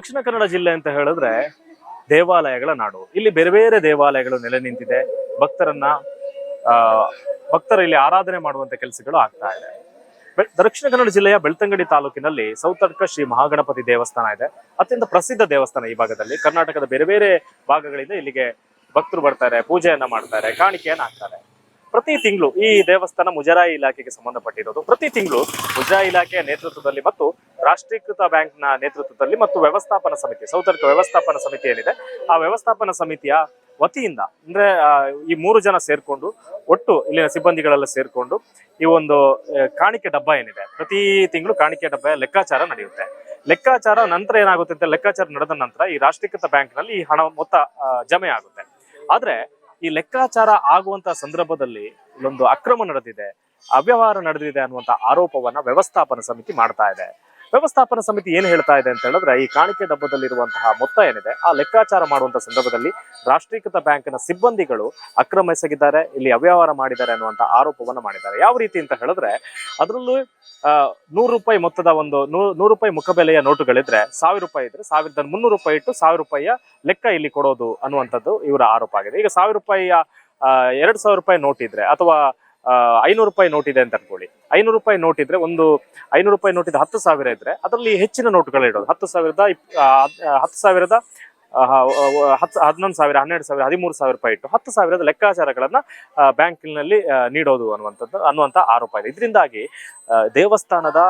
ದಕ್ಷಿಣ ಕನ್ನಡ ಜಿಲ್ಲೆ ಅಂತ ಹೇಳಿದ್ರೆ ದೇವಾಲಯಗಳ ನಾಡು. ಇಲ್ಲಿ ಬೇರೆ ಬೇರೆ ದೇವಾಲಯಗಳು ನೆಲೆ ನಿಂತಿದೆ. ಭಕ್ತರನ್ನ, ಆ, ಭಕ್ತರ ಇಲ್ಲಿ ಆರಾಧನೆ ಮಾಡುವಂತ ಕೆಲಸಗಳು ಆಗ್ತಾ ಇದೆ. ದಕ್ಷಿಣ ಕನ್ನಡ ಜಿಲ್ಲೆಯ ಬೆಳ್ತಂಗಡಿ ತಾಲೂಕಿನಲ್ಲಿ ಸೌತಡ್ಕ ಶ್ರೀ ಮಹಾಗಣಪತಿ ದೇವಸ್ಥಾನ ಇದೆ. ಅತ್ಯಂತ ಪ್ರಸಿದ್ಧ ದೇವಸ್ಥಾನ ಈ ಭಾಗದಲ್ಲಿ. ಕರ್ನಾಟಕದ ಬೇರೆ ಬೇರೆ ಭಾಗಗಳಿಂದ ಇಲ್ಲಿಗೆ ಭಕ್ತರು ಬರ್ತಾರೆ, ಪೂಜೆಯನ್ನ ಮಾಡ್ತಾರೆ, ಕಾಣಿಕೆಯನ್ನ ಹಾಕ್ತಾರೆ. ಪ್ರತಿ ತಿಂಗಳು ಈ ದೇವಸ್ಥಾನ ಮುಜರಾಯಿ ಇಲಾಖೆಗೆ ಸಂಬಂಧಪಟ್ಟಿರೋದು. ಪ್ರತಿ ತಿಂಗಳು ಮುಜರಾಯಿ ಇಲಾಖೆಯ ನೇತೃತ್ವದಲ್ಲಿ ಮತ್ತು ರಾಷ್ಟ್ರೀಕೃತ ಬ್ಯಾಂಕ್ನ ನೇತೃತ್ವದಲ್ಲಿ ಮತ್ತು ವ್ಯವಸ್ಥಾಪನಾ ಸಮಿತಿ ಸೌತರ್ಕ ವ್ಯವಸ್ಥಾಪನಾ ಸಮಿತಿ ಏನಿದೆ, ಆ ವ್ಯವಸ್ಥಾಪನಾ ಸಮಿತಿಯ ವತಿಯಿಂದ, ಅಂದ್ರೆ ಈ ಮೂರು ಜನ ಸೇರ್ಕೊಂಡು, ಒಟ್ಟು ಇಲ್ಲಿನ ಸಿಬ್ಬಂದಿಗಳೆಲ್ಲ ಸೇರ್ಕೊಂಡು ಈ ಒಂದು ಕಾಣಿಕೆ ಡಬ್ಬ ಏನಿದೆ, ಪ್ರತಿ ತಿಂಗಳು ಕಾಣಿಕೆ ಡಬ್ಬ ಲೆಕ್ಕಾಚಾರ ನಡೆಯುತ್ತೆ. ಲೆಕ್ಕಾಚಾರ ನಂತರ ಏನಾಗುತ್ತೆ ಅಂತ, ಲೆಕ್ಕಾಚಾರ ನಡೆದ ನಂತರ ಈ ರಾಷ್ಟ್ರೀಕೃತ ಬ್ಯಾಂಕ್ನಲ್ಲಿ ಈ ಹಣ ಮೊತ್ತ ಜಮೆ ಆಗುತ್ತೆ. ಆದ್ರೆ ಈ ಲೆಕ್ಕಾಚಾರ ಆಗುವಂತ ಸಂದರ್ಭದಲ್ಲಿ ಇಲ್ಲೊಂದು ಅಕ್ರಮ ನಡೆದಿದೆ, ಅವ್ಯವಹಾರ ನಡೆದಿದೆ ಅನ್ನುವಂತ ಆರೋಪವನ್ನ ವ್ಯವಸ್ಥಾಪನ ಸಮಿತಿ ಮಾಡ್ತಾ ಇದೆ. ವ್ಯವಸ್ಥಾಪನಾ ಸಮಿತಿ ಏನ್ ಹೇಳ್ತಾ ಇದೆ ಅಂತ ಹೇಳಿದ್ರೆ, ಈ ಕಾಣಿಕೆ ಡಬ್ಬದಲ್ಲಿರುವಂತಹ ಮೊತ್ತ ಏನಿದೆ, ಆ ಲೆಕ್ಕಾಚಾರ ಮಾಡುವಂತ ಸಂದರ್ಭದಲ್ಲಿ ರಾಷ್ಟ್ರೀಕೃತ ಬ್ಯಾಂಕ್ನ ಸಿಬ್ಬಂದಿಗಳು ಅಕ್ರಮ ಎಸಗಿದ್ದಾರೆ ಇಲ್ಲಿ ಅವ್ಯವಹಾರ ಮಾಡಿದ್ದಾರೆ ಅನ್ನುವಂತ ಆರೋಪವನ್ನ ಮಾಡಿದ್ದಾರೆ. ಯಾವ ರೀತಿ ಅಂತ ಹೇಳಿದ್ರೆ, ಅದರಲ್ಲೂ ನೂರು ರೂಪಾಯಿ ಮೊತ್ತದ ಒಂದು ನೂರು ರೂಪಾಯಿ ಮುಖಬೆಲೆಯ ನೋಟುಗಳಿದ್ರೆ ಸಾವಿರ ರೂಪಾಯಿ ಇದ್ರೆ ಸಾವಿರದ ಮುನ್ನೂರು ರೂಪಾಯಿ ಇಟ್ಟು ಸಾವಿರ ರೂಪಾಯಿಯ ಲೆಕ್ಕ ಇಲ್ಲಿ ಕೊಡೋದು ಅನ್ನುವಂಥದ್ದು ಇವರ ಆರೋಪ ಆಗಿದೆ. ಈಗ ಸಾವಿರ ರೂಪಾಯಿಯ ಎರಡು ಸಾವಿರ ರೂಪಾಯಿ ನೋಟ್ ಇದ್ರೆ ಅಥವಾ ಐನೂರು ರೂಪಾಯಿ ನೋಟ್ ಇದೆ ಅಂತ ಅನ್ಕೊಳ್ಳಿ. ಐನೂರು ರೂಪಾಯಿ ನೋಟ್ ಇದ್ರೆ ಒಂದು ಐನೂರು ರೂಪಾಯಿ ನೋಟ್ ಇದೆ ಹತ್ತು ಸಾವಿರ ಇದ್ರೆ ಅದರಲ್ಲಿ ಹೆಚ್ಚಿನ ನೋಟುಗಳು ಇಡೋದು. ಹತ್ತು ಸಾವಿರದ ಹತ್ತು ಸಾವಿರದ ಹತ್ತು ಹದಿನೊಂದು ಸಾವಿರ, ಹನ್ನೆರಡು ಸಾವಿರ, ಹದಿಮೂರು ಸಾವಿರ ರೂಪಾಯಿ ಇಟ್ಟು ಹತ್ತು ಸಾವಿರದ ಲೆಕ್ಕಾಚಾರಗಳನ್ನ ಬ್ಯಾಂಕಿನಲ್ಲಿ ನೀಡೋದು ಅನ್ನುವಂಥದ್ದು, ಅನ್ನುವಂಥ ಆರೋಪ ಇದೆ. ಇದರಿಂದಾಗಿ ದೇವಸ್ಥಾನದ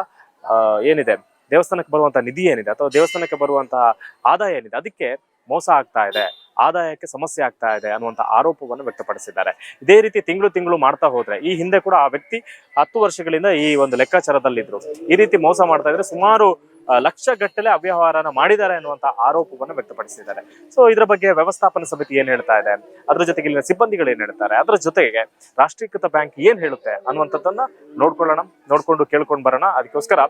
ಏನಿದೆ, ದೇವಸ್ಥಾನಕ್ಕೆ ಬರುವಂತಹ ನಿಧಿ ಏನಿದೆ ಅಥವಾ ದೇವಸ್ಥಾನಕ್ಕೆ ಬರುವಂತಹ ಆದಾಯ ಏನಿದೆ, ಅದಕ್ಕೆ ಮೋಸ ಆಗ್ತಾ ಇದೆ. ಆದಾಯಕ್ಕೆ ಸಮಸ್ಯೆ ಆಗ್ತಾ ಇದೆ ಅನ್ನುವಂತ ಆರೋಪವನ್ನು ವ್ಯಕ್ತಪಡಿಸಿದ್ದಾರೆ. ಇದೇ ರೀತಿ ತಿಂಗಳು ತಿಂಗಳು ಮಾಡ್ತಾ ಹೋದ್ರೆ ಈ ಹಿಂದೆ ಕೂಡ ಆ ವ್ಯಕ್ತಿ ಹತ್ತು ವರ್ಷಗಳಿಂದ ಈ ಒಂದು ಲೆಕ್ಕಾಚಾರದಲ್ಲಿದ್ರು. ಈ ರೀತಿ ಮೋಸ ಮಾಡ್ತಾ ಇದ್ರೆ ಸುಮಾರು ಲಕ್ಷ ಗಟ್ಟಲೆ ಅವ್ಯವಹಾರನ ಮಾಡಿದ್ದಾರೆ ಅನ್ನುವಂತ ಆರೋಪವನ್ನು ವ್ಯಕ್ತಪಡಿಸಿದ್ದಾರೆ. ಸೊ ಇದರ ಬಗ್ಗೆ ವ್ಯವಸ್ಥಾಪನ ಸಮಿತಿ ಏನ್ ಹೇಳ್ತಾ ಇದೆ? ಅದ್ರ ಜೊತೆಗೆ ಇಲ್ಲಿನ ಸಿಬ್ಬಂದಿಗಳು ಏನ್ ಹೇಳ್ತಾರೆ? ಅದರ ಜೊತೆಗೆ ರಾಷ್ಟ್ರೀಕೃತ ಬ್ಯಾಂಕ್ ಏನ್ ಹೇಳುತ್ತೆ ಅನ್ನುವಂಥದ್ದನ್ನ ನೋಡ್ಕೊಳ್ಳೋಣ, ನೋಡ್ಕೊಂಡು ಕೇಳ್ಕೊಂಡು ಬರೋಣ. ಅದಕ್ಕೋಸ್ಕರ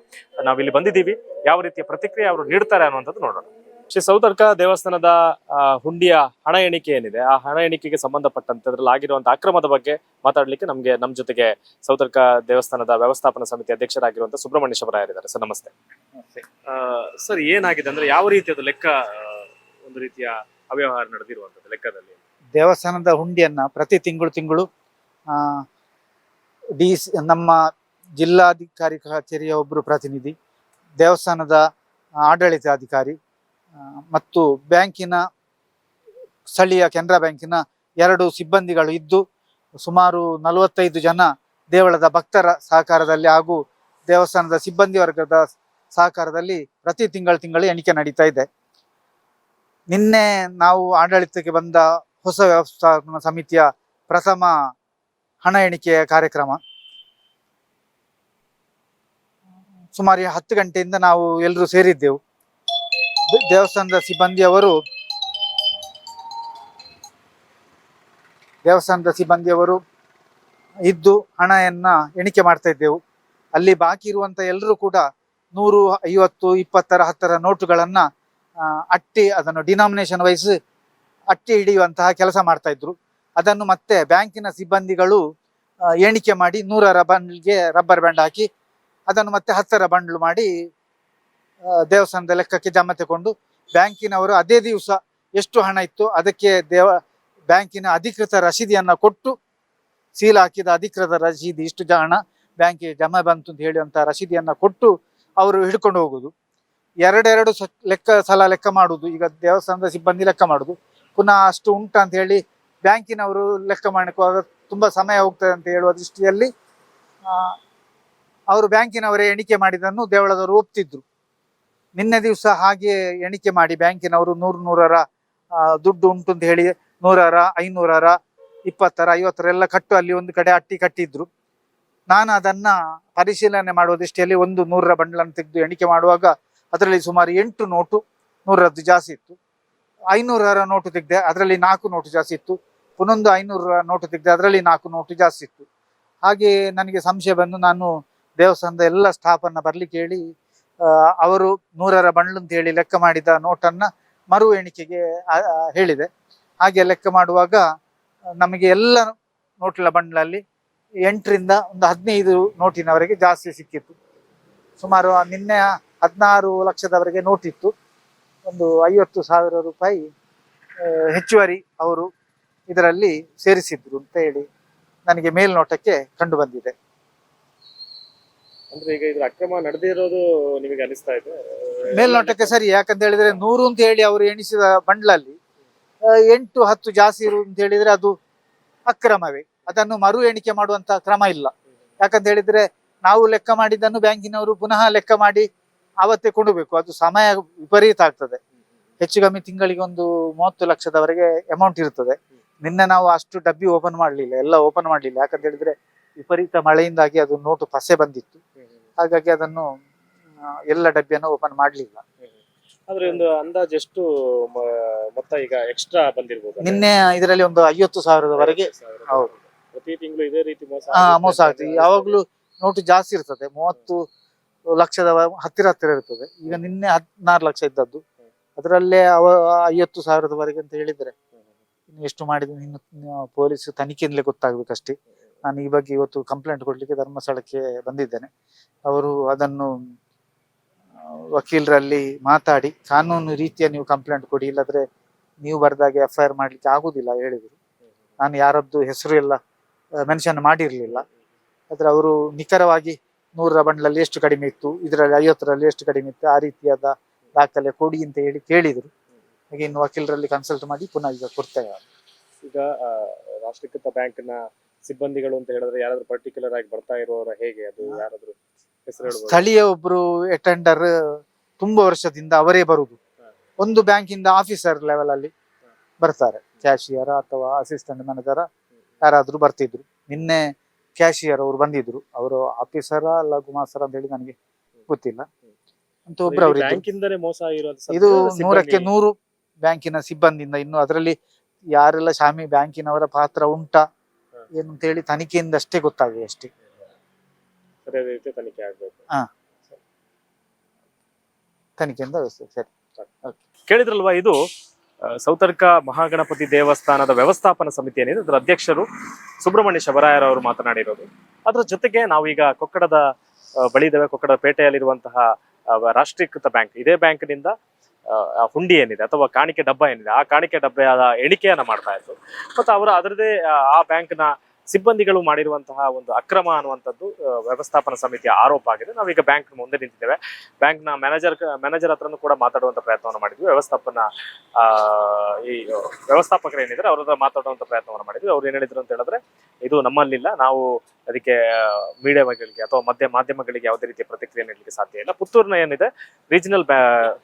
ನಾವಿಲ್ಲಿ ಬಂದಿದ್ದೀವಿ. ಯಾವ ರೀತಿಯ ಪ್ರತಿಕ್ರಿಯೆ ಅವರು ನೀಡ್ತಾರೆ ಅನ್ನುವಂಥದ್ದು ನೋಡೋಣ. ಶ್ರೀ ಸೌತರ್ಕ ದೇವಸ್ಥಾನದ ಹುಂಡಿಯ ಹಣ ಎಣಿಕೆ ಏನಿದೆ ಆ ಹಣ ಎಣಿಕೆಗೆ ಸಂಬಂಧಪಟ್ಟಂತೆ ಅದರಲ್ಲಿ ಆಗಿರುವಂತಹ ಅಕ್ರಮದ ಬಗ್ಗೆ ಮಾತಾಡ್ಲಿಕ್ಕೆ ನಮ್ಗೆ ನಮ್ಮ ಜೊತೆಗೆ ಸೌತರ್ಕ ದೇವಸ್ಥಾನದ ವ್ಯವಸ್ಥಾಪನಾ ಸಮಿತಿ ಅಧ್ಯಕ್ಷರಾಗಿರುವಂತಹ ಸುಬ್ರಹ್ಮಣ್ಯ ಶಬರ ಇದ್ದಾರೆ ಸರ್ ನಮಸ್ತೆ. ಸರ್ ಏನಾಗಿದೆ ಅಂದ್ರೆ ಯಾವ ರೀತಿಯದು ಲೆಕ್ಕ ಒಂದು ರೀತಿಯ ಅವ್ಯವಹಾರ ನಡೆದಿರುವಂತದ್ದು ಲೆಕ್ಕದಲ್ಲಿ? ದೇವಸ್ಥಾನದ ಹುಂಡಿಯನ್ನ ಪ್ರತಿ ತಿಂಗಳು ತಿಂಗಳು ಆ, ಡಿ ಸಿ ನಮ್ಮ ಜಿಲ್ಲಾಧಿಕಾರಿ ಕಚೇರಿಯ ಒಬ್ಬರು ಪ್ರತಿನಿಧಿ ದೇವಸ್ಥಾನದ ಆಡಳಿತಾಧಿಕಾರಿ ಮತ್ತು ಬ್ಯಾಂಕಿನ, ಸ್ಥಳೀಯ ಕೆನರಾ ಬ್ಯಾಂಕಿನ ಎರಡು ಸಿಬ್ಬಂದಿಗಳು ಇದ್ದು ಸುಮಾರು ನಲವತ್ತೈದು ಜನ ದೇವಳದ ಭಕ್ತರ ಸಹಕಾರದಲ್ಲಿ ಹಾಗೂ ದೇವಸ್ಥಾನದ ಸಿಬ್ಬಂದಿ ವರ್ಗದ ಸಹಕಾರದಲ್ಲಿ ಪ್ರತಿ ತಿಂಗಳು ತಿಂಗಳು ಎಣಿಕೆ ನಡೀತಾ ಇದೆ. ನಿನ್ನೆ ನಾವು ಆಡಳಿತಕ್ಕೆ ಬಂದ ಹೊಸ ವ್ಯವಸ್ಥಾಪನ ಸಮಿತಿಯ ಪ್ರಥಮ ಹಣ ಎಣಿಕೆಯ ಕಾರ್ಯಕ್ರಮ. ಸುಮಾರು ಹತ್ತು ಗಂಟೆಯಿಂದ ನಾವು ಎಲ್ಲರೂ ಸೇರಿದ್ದೆವು. ದೇವಸ್ಥಾನದ ಸಿಬ್ಬಂದಿಯವರು ದೇವಸ್ಥಾನದ ಸಿಬ್ಬಂದಿಯವರು ಇದ್ದು ಹಣಯನ್ನ ಎಣಿಕೆ ಮಾಡ್ತಾ ಇದ್ದೆವು. ಅಲ್ಲಿ ಬಾಕಿ ಇರುವಂತ ಎಲ್ಲರೂ ಕೂಡ ನೂರು ಐವತ್ತು, ಇಪ್ಪತ್ತರ, ಹತ್ತರ ನೋಟುಗಳನ್ನ ಅಟ್ಟಿ, ಅದನ್ನು ಡಿನಾಮಿನೇಷನ್ ವೈಸ್ ಅಟ್ಟಿ ಹಿಡಿಯುವಂತಹ ಕೆಲಸ ಮಾಡ್ತಾ ಇದ್ರು. ಅದನ್ನು ಮತ್ತೆ ಬ್ಯಾಂಕಿನ ಸಿಬ್ಬಂದಿಗಳು ಎಣಿಕೆ ಮಾಡಿ ನೂರರ ಬಂಡ್ಲ್ಗೆ ರಬ್ಬರ್ ಬ್ಯಾಂಡ್ ಹಾಕಿ, ಅದನ್ನು ಮತ್ತೆ ಹತ್ತರ ಬಂಡ್ಲು ಮಾಡಿ ದೇವಸ್ಥಾನದ ಲೆಕ್ಕಕ್ಕೆ ಜಮ ತಗೊಂಡು ಬ್ಯಾಂಕಿನವರು ಅದೇ ದಿವಸ ಎಷ್ಟು ಹಣ ಇತ್ತು ಅದಕ್ಕೆ ದೇವ, ಬ್ಯಾಂಕಿನ ಅಧಿಕೃತ ರಸೀದಿಯನ್ನು ಕೊಟ್ಟು ಸೀಲ್ ಹಾಕಿದ ಅಧಿಕೃತ ರಸೀದಿ ಇಷ್ಟು ಹಣ ಬ್ಯಾಂಕಿಗೆ ಜಮಾ ಬಂತು ಅಂತ ಹೇಳುವಂಥ ರಸೀದಿಯನ್ನು ಕೊಟ್ಟು ಅವರು ಹಿಡ್ಕೊಂಡು ಹೋಗುದು. ಎರಡೆರಡು ಸ, ಲೆಕ್ಕ, ಸಲ ಲೆಕ್ಕ ಮಾಡುದು. ಈಗ ದೇವಸ್ಥಾನದ ಸಿಬ್ಬಂದಿ ಲೆಕ್ಕ ಮಾಡುದು. ಪುನಃ ಅಷ್ಟು ಉಂಟ ಅಂತ ಹೇಳಿ ಬ್ಯಾಂಕಿನವರು ಲೆಕ್ಕ ಮಾಡಿಕೊಳ್ಳುವಾಗ ತುಂಬಾ ಸಮಯ ಹೋಗ್ತದೆ ಅಂತ ಹೇಳುವ ದೃಷ್ಟಿಯಲ್ಲಿ ಅವರು ಬ್ಯಾಂಕಿನವರೇ ಎಣಿಕೆ ಮಾಡಿದ್ದನ್ನು ದೇವಳದವರು ಒಪ್ತಿದ್ರು. ನಿನ್ನೆ ದಿವಸ ಹಾಗೆ ಎಣಿಕೆ ಮಾಡಿ ಬ್ಯಾಂಕಿನವರು ನೂರು ನೂರರ ದುಡ್ಡು ಉಂಟು ಅಂತ ಹೇಳಿ ನೂರರ, ಐನೂರರ, ಇಪ್ಪತ್ತರ ಐವತ್ತರ ಎಲ್ಲ ಕಟ್ಟು ಅಲ್ಲಿ ಒಂದು ಕಡೆ ಅಟ್ಟಿ ಕಟ್ಟಿದ್ರು. ನಾನು ಅದನ್ನ ಪರಿಶೀಲನೆ ಮಾಡುವ ದೃಷ್ಟಿಯಲ್ಲಿ ಒಂದು ನೂರರ ಬಂಡಲನ್ನು ತೆಗೆದು ಎಣಿಕೆ ಮಾಡುವಾಗ ಅದರಲ್ಲಿ ಸುಮಾರು ಎಂಟು ನೋಟು ನೂರರದ್ದು ಜಾಸ್ತಿ ಇತ್ತು. ಐನೂರರ ನೋಟು ತೆಗೆದೆ ಅದರಲ್ಲಿ ನಾಲ್ಕು ನೋಟು ಜಾಸ್ತಿ ಇತ್ತು. ಪುನೊಂದು ಐನೂರರ ನೋಟು ತೆಗೆದೆ ಅದರಲ್ಲಿ ನಾಲ್ಕು ನೋಟು ಜಾಸ್ತಿ ಇತ್ತು. ಹಾಗೆ ನನಗೆ ಸಂಶಯ ಬಂದು ನಾನು ದೇವಸ್ಥಾನದ ಎಲ್ಲ ಸ್ಟಾಫನ್ನು ಬರ್ಲಿಕ್ಕೆ ಹೇಳಿ ಅವರು ನೂರರ ಬಂಡ್ಲು ಅಂತ ಹೇಳಿ ಲೆಕ್ಕ ಮಾಡಿದ ನೋಟನ್ನ ಮರು ಎಣಿಕೆಗೆ ಹೇಳಿದೆ. ಹಾಗೆ ಲೆಕ್ಕ ಮಾಡುವಾಗ, ನಮಗೆ ಎಲ್ಲ ನೋಟಿನ ಬಂಡ್ಲಲ್ಲಿ ಎಂಟರಿಂದ ಒಂದು ಹದಿನೈದು ನೋಟಿನವರೆಗೆ ಜಾಸ್ತಿ ಸಿಕ್ಕಿತ್ತು. ಸುಮಾರು ನಿನ್ನೆ ಹದಿನಾರು ಲಕ್ಷದವರೆಗೆ ನೋಟಿತ್ತು. ಒಂದು ಐವತ್ತು ಸಾವಿರ ರೂಪಾಯಿ ಹೆಚ್ಚುವರಿ ಅವರು ಇದರಲ್ಲಿ ಸೇರಿಸಿದ್ರು ಅಂತ ಹೇಳಿ ನನಗೆ ಮೇಲ್ನೋಟಕ್ಕೆ ಕಂಡು ಬಂದಿದೆ. ಅಂದ್ರೆ ಈಗ ಇದ್ರ ಅಕ್ರಮ ನಡೆದಿರೋದು ನಿಮಗೆ ಅನಿಸ್ತಾ ಇದೆ. ಮೇಲ್ನೋಟಕ್ಕೆ ಸರಿ, ಯಾಕಂತ ಹೇಳಿದ್ರೆ ನೂರು ಅಂತ ಹೇಳಿ ಅವರು ಎಣಿಸಿದ ಬಂಡ್ಲಲ್ಲಿ ಎಂಟು ಹತ್ತು ಜಾಸ್ತಿ ಇರು ಅಂತ ಹೇಳಿದ್ರೆ ಅದು ಅಕ್ರಮವೇ. ಅದನ್ನು ಮರು ಎಣಿಕೆ ಮಾಡುವಂತ ಕ್ರಮ ಇಲ್ಲ. ಯಾಕಂತ ಹೇಳಿದ್ರೆ ನಾವು ಲೆಕ್ಕ ಮಾಡಿದ್ದನ್ನು ಬ್ಯಾಂಕಿನವರು ಪುನಃ ಲೆಕ್ಕ ಮಾಡಿ ಅವತ್ತೇ ಕೊಡಬೇಕು ಅದು ಸಮಯ ವಿಪರೀತ ಆಗ್ತದೆ. ಹೆಚ್ಚು ಕಮ್ಮಿ ತಿಂಗಳಿಗೆ ಒಂದು ಮೂವತ್ತು ಲಕ್ಷದವರೆಗೆ ಅಮೌಂಟ್ ಇರ್ತದೆ. ನಿನ್ನೆ ನಾವು ಅಷ್ಟು ಡಬ್ಬಿ ಓಪನ್ ಮಾಡಲಿಲ್ಲ, ಎಲ್ಲ ಓಪನ್ ಮಾಡಲಿಲ್ಲ. ಯಾಕಂತ ಹೇಳಿದ್ರೆ ವಿಪರೀತ ಮಳೆಯಿಂದಾಗಿ ಅದು ನೋಟು ಪಸೆ ಬಂದಿತ್ತು. ಹಾಗಾಗಿ ಅದನ್ನು ಎಲ್ಲ ಡಬ್ಬಿಯನ್ನು ಓಪನ್ ಮಾಡಲಿಲ್ಲ. ಆದ್ರೆ ಒಂದು ಅಂದಾಜು ಎಷ್ಟು ಮೊತ್ತ ಈಗ ಎಕ್ಸ್ಟ್ರಾ ಬಂದಿರಬಹುದು ನಿನ್ನೆ ಇದರಲ್ಲಿ ಒಂದು ಐವತ್ತು ಸಾವಿರದವರೆಗೆ ಹೌದು. ಪ್ರತಿ ತಿಂಗಳು ಇದೇ ರೀತಿ ಮೋಸ ಆಗ್ತದೆ ಯಾವಾಗ್ಲೂ ನೋಟು ಜಾಸ್ತಿ ಇರ್ತದೆ. ಮೂವತ್ತು ಲಕ್ಷದ ಹತ್ತಿರ ಹತ್ತಿರ ಇರ್ತದೆ. ಈಗ ನಿನ್ನೆ ಹದಿನಾರು ಲಕ್ಷ ಇದ್ದದ್ದು. ಅದರಲ್ಲೇ ಅವ ಐವತ್ತು ಸಾವಿರದವರೆಗೆ ಅಂತ ಹೇಳಿದ್ರೆ ಇನ್ನು ಎಷ್ಟು ಮಾಡಿದ್ರೆ ಇನ್ನು ಪೊಲೀಸ್ ತನಿಖೆಯಿಂದಲೇ ಗೊತ್ತಾಗ್ಬೇಕಷ್ಟೇ. ನಾನು ಈ ಬಗ್ಗೆ ಇವತ್ತು ಕಂಪ್ಲೇಂಟ್ ಕೊಡ್ಲಿಕ್ಕೆ ಧರ್ಮಸ್ಥಳಕ್ಕೆ ಬಂದಿದ್ದೇನೆ. ಅವರು ಅದನ್ನು ವಕೀಲರಲ್ಲಿ ಮಾತಾಡಿ, ಕಾನೂನು ರೀತಿಯ ನೀವು ಕಂಪ್ಲೇಂಟ್ ಕೊಡಿ, ಇಲ್ಲದ್ರೆ ನೀವು ಬರೆದಾಗೆ ಎಫ್ ಐ ಆರ್ ಮಾಡ್ಲಿಕ್ಕೆ ಆಗುದಿಲ್ಲ ಹೇಳಿದ್ರು. ನಾನು ಯಾರದ್ದು ಹೆಸರು ಎಲ್ಲ ಮೆನ್ಷನ್ ಮಾಡಿರ್ಲಿಲ್ಲ. ಆದ್ರೆ ಅವರು ನಿಖರವಾಗಿ ನೂರರ ಬಂಡ್ಲಲ್ಲಿ ಎಷ್ಟು ಕಡಿಮೆ ಇತ್ತು, ಇದರಲ್ಲಿ ಐವತ್ತರಲ್ಲಿ ಎಷ್ಟು ಕಡಿಮೆ ಇತ್ತು, ಆ ರೀತಿಯಾದ ದಾಖಲೆ ಕೊಡಿ ಅಂತ ಹೇಳಿ ಕೇಳಿದ್ರು. ಹಾಗೆ ಇನ್ನು ವಕೀಲರಲ್ಲಿ ಕನ್ಸಲ್ಟ್ ಮಾಡಿ ಪುನಃ ಈಗ ಕೊಡ್ತೇವೆ. ಈಗ ರಾಷ್ಟ್ರೀಕೃತ ಬ್ಯಾಂಕ್ನ ಸಿಬ್ಬಂದಿಗಳು ಅಂತ ಹೇಳಿದ್ರೆ ಯಾರಾದ್ರೂ ಪರ್ಟಿಕ್ಯುಲರ್ ಆಗಿ ಬರ್ತಾ ಇರೋರ ಹೇಗೆ? ಅದು ಯಾರಾದ್ರೂ ಹೆಸರು ಹೇಳ್ಬೋದು? ಸ್ಥಳೀಯ ಒಬ್ರು ಅಟೆಂಡರ್ ತುಂಬಾ ವರ್ಷದಿಂದ ಅವರೇ ಬರುದು. ಒಂದು ಬ್ಯಾಂಕಿಂದ ಆಫೀಸರ್ ಲೆವೆಲ್ ಅಲ್ಲಿ ಬರ್ತಾರೆ. ಕ್ಯಾಶಿಯರ್ ಅಥವಾ ಅಸಿಸ್ಟೆಂಟ್ ಮ್ಯಾನೇಜರ್ ಯಾರಾದ್ರೂ ಬರ್ತಿದ್ರು. ನಿನ್ನೆ ಕ್ಯಾಶಿಯರ್ ಅವರು ಬಂದಿದ್ರು. ಅವರು ಆಫೀಸರ ಅಲ್ಲ ಗುಮಾಸರ ಅಂತ ಹೇಳಿ ನನಗೆ ಗೊತ್ತಿಲ್ಲ. ಅಂತ ಒಬ್ರು ಅವರು ಮೋಸ ಆಗಿರೋದು ಇದು ನೂರಕ್ಕೆ ನೂರು ಬ್ಯಾಂಕಿನ ಸಿಬ್ಬಂದಿಯಿಂದ ಇನ್ನು ಅದರಲ್ಲಿ ಯಾರೆಲ್ಲ ಶಾಮಿ ಬ್ಯಾಂಕಿನವರ ಪಾತ್ರ ಉಂಟಾ ಏನು ಅಂತ ಹೇಳಿ ತನಿಖೆಯಿಂದ ಅಷ್ಟೇ ಗೊತ್ತಾಗಿದೆ ಅಷ್ಟೇ. ಸರಿಯಾದ ರೀತಿ ತನಿಖೆ ಆಗ್ಬೇಕು. ತನಿಖೆಯಿಂದ ವ್ಯವಸ್ಥೆ ಸರಿ. ಕೇಳಿದ್ರಲ್ವಾ ಇದು ಆ, ಸೌತರ್ಕ ಮಹಾಗಣಪತಿ ದೇವಸ್ಥಾನದ ವ್ಯವಸ್ಥಾಪನಾ ಸಮಿತಿ ಏನಿದೆ ಅದರ ಅಧ್ಯಕ್ಷರು ಸುಬ್ರಹ್ಮಣ್ಯ ಶಬರಾಯರ್ ಅವರು ಮಾತನಾಡಿರೋದು. ಅದರ ಜೊತೆಗೆ ನಾವೀಗ ಕೊಕ್ಕಡದ ಆ, ಬಳಿ ಇದ್ದೇವೆ ಕೊಕ್ಕಡ ಪೇಟೆಯಲ್ಲಿರುವಂತಹ ಆ, ರಾಷ್ಟ್ರೀಕೃತ ಬ್ಯಾಂಕ್. ಇದೇ ಬ್ಯಾಂಕ್ನಿಂದ ಆ, ಹುಂಡಿ ಏನಿದೆ ಅಥವಾ ಕಾಣಿಕೆ ಡಬ್ಬ ಏನಿದೆ ಆ ಕಾಣಿಕೆ ಡಬ್ಬದ ಎಣಿಕೆಯನ್ನ ಮಾಡ್ತಾ ಇತ್ತು ಮತ್ತು ಅವರು ಅದರದೇ ಆ, ಆ ಬ್ಯಾಂಕ್ನ ಸಿಬ್ಬಂದಿಗಳು ಮಾಡಿರುವಂತಹ ಒಂದು ಅಕ್ರಮ ಅನ್ನುವಂಥದ್ದು ವ್ಯವಸ್ಥಾಪನ ಸಮಿತಿಯ ಆರೋಪ ಆಗಿದೆ. ನಾವೀಗ ಬ್ಯಾಂಕ್ ಮುಂದೆ ನಿಂತಿದ್ದೇವೆ. ಬ್ಯಾಂಕ್ನ ಮ್ಯಾನೇಜರ್ ಮ್ಯಾನೇಜರ್ ಹತ್ರನೂ ಕೂಡ ಮಾತಾಡುವಂತ ಪ್ರಯತ್ನವನ್ನು ಮಾಡಿದ್ವಿ. ವ್ಯವಸ್ಥಾಪನ ಈ, ವ್ಯವಸ್ಥಾಪಕರು ಏನಿದ್ರೆ ಅವ್ರ ಹತ್ರ ಮಾತಾಡುವಂತ ಪ್ರಯತ್ನವನ್ನು ಮಾಡಿದ್ವಿ. ಅವ್ರು ಏನ್ ಹೇಳಿದ್ರು ಅಂತ ಹೇಳಿದ್ರೆ, ಇದು ನಮ್ಮಲ್ಲಿಲ್ಲ. ನಾವು ಅದಕ್ಕೆ ಮೀಡಿಯಾಗಳಿಗೆ ಅಥವಾ ಮಧ್ಯ ಮಾಧ್ಯಮಗಳಿಗೆ ಯಾವುದೇ ರೀತಿಯ ಪ್ರತಿಕ್ರಿಯೆ ನೀಡಲಿಕ್ಕೆ ಸಾಧ್ಯ ಇಲ್ಲ. ಪುತ್ತೂರಿನ ಏನಿದೆ ರೀಜನಲ್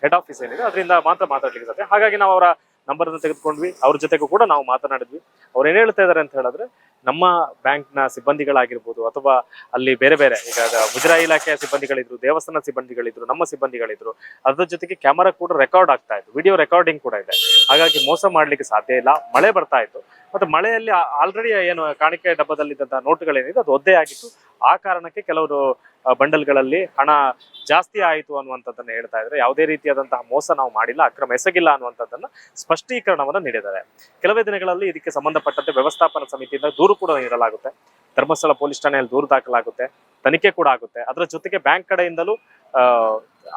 ಹೆಡ್ ಆಫೀಸ್ ಏನಿದೆ, ಅದರಿಂದ ಮಾತ್ರ ಮಾತಾಡ್ಲಿಕ್ಕೆ ಸಾಧ್ಯ. ಹಾಗಾಗಿ ನಾವು ಅವರ ನಂಬರ್ ಅನ್ನು ತೆಗೆದುಕೊಂಡ್ವಿ. ಅವ್ರ ಜೊತೆಗೂ ಕೂಡ ನಾವು ಮಾತನಾಡಿದ್ವಿ. ಅವ್ರು ಏನ್ ಹೇಳ್ತಾ ಇದಾರೆ ಅಂತ ಹೇಳಿದ್ರೆ, ನಮ್ಮ ಬ್ಯಾಂಕ್ನ ಸಿಬ್ಬಂದಿಗಳಾಗಿರ್ಬೋದು ಅಥವಾ ಅಲ್ಲಿ ಬೇರೆ ಬೇರೆ ಈಗ ಮುಜರಾಯಿ ಇಲಾಖೆಯ ಸಿಬ್ಬಂದಿಗಳಿದ್ರು, ದೇವಸ್ಥಾನ ಸಿಬ್ಬಂದಿಗಳಿದ್ರು, ನಮ್ಮ ಸಿಬ್ಬಂದಿಗಳಿದ್ರು, ಅದ್ರ ಜೊತೆಗೆ ಕ್ಯಾಮರಾ ಕೂಡ ರೆಕಾರ್ಡ್ ಆಗ್ತಾ ಇತ್ತು. ವಿಡಿಯೋ ರೆಕಾರ್ಡಿಂಗ್ ಕೂಡ ಇದೆ. ಹಾಗಾಗಿ ಮೋಸ ಮಾಡ್ಲಿಕ್ಕೆ ಸಾಧ್ಯ ಇಲ್ಲ. ಮಳೆ ಬರ್ತಾ ಇತ್ತು. ಮತ್ತೆ ಮಳೆಯಲ್ಲಿ ಆಲ್ರೆಡಿ ಏನು ಕಾಣಿಕೆ ಡಬ್ಬದಲ್ಲಿದ್ದಂತಹ ನೋಟುಗಳೇನಿದೆ ಅದು ಒದ್ದೆ ಆಗಿತ್ತು. ಆ ಕಾರಣಕ್ಕೆ ಕೆಲವರು ಬಂಡಲ್ಗಳಲ್ಲಿ ಹಣ ಜಾಸ್ತಿ ಆಯಿತು ಅನ್ನುವಂಥದ್ದನ್ನು ಹೇಳ್ತಾ ಇದ್ರೆ ಯಾವುದೇ ರೀತಿಯಾದಂತಹ ಮೋಸ ನಾವು ಮಾಡಿಲ್ಲ, ಅಕ್ರಮ ಎಸಗಿಲ್ಲ ಅನ್ನುವಂಥದ್ದನ್ನ ಸ್ಪಷ್ಟೀಕರಣವನ್ನು ನೀಡಿದ್ದಾರೆ. ಕೆಲವೇ ದಿನಗಳಲ್ಲಿ ಇದಕ್ಕೆ ಸಂಬಂಧಪಟ್ಟಂತೆ ವ್ಯವಸ್ಥಾಪನಾ ಸಮಿತಿಯಿಂದ ದೂರು ಕೂಡ ನೀಡಲಾಗುತ್ತೆ. ಧರ್ಮಸ್ಥಳ ಪೊಲೀಸ್ ಠಾಣೆಯಲ್ಲಿ ದೂರು ದಾಖಲಾಗುತ್ತೆ, ತನಿಖೆ ಕೂಡ ಆಗುತ್ತೆ. ಅದರ ಜೊತೆಗೆ ಬ್ಯಾಂಕ್ ಕಡೆಯಿಂದಲೂ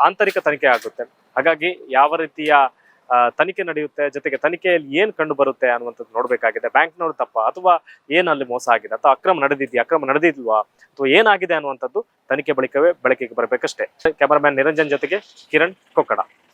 ಆಂತರಿಕ ತನಿಖೆ ಆಗುತ್ತೆ. ಹಾಗಾಗಿ ಯಾವ ರೀತಿಯ ತನಿಖೆ ನಡೆಯುತ್ತೆ, ಜೊತೆಗೆ ತನಿಖೆಯಲ್ಲಿ ಏನ್ ಕಂಡು ಬರುತ್ತೆ ಅನ್ನುವಂಥದ್ದು ನೋಡ್ಬೇಕಾಗಿದೆ. ನೋಡ್ ತಪ್ಪ, ಅಥವಾ ಏನ್ ಅಲ್ಲಿ ಮೋಸ ಆಗಿದೆ, ಅಥವಾ ಅಕ್ರಮ ನಡೆದಿದ್ಯಾ, ಅಕ್ರಮ ನಡೆದಿಲ್ವಾ ಅಥವಾ ಏನಾಗಿದೆ ಅನ್ನುವಂಥದ್ದು ತನಿಖೆ ಬಳಿಕವೇ, ಬೆಳಕಿಗೆ ಬರಬೇಕಷ್ಟೇ. ಕ್ಯಾಮರಾಮ್ಯಾನ್ ನಿರಂಜನ್ ಜೊತೆಗೆ ಕಿರಣ್ ಕೊಕ್ಕಡ.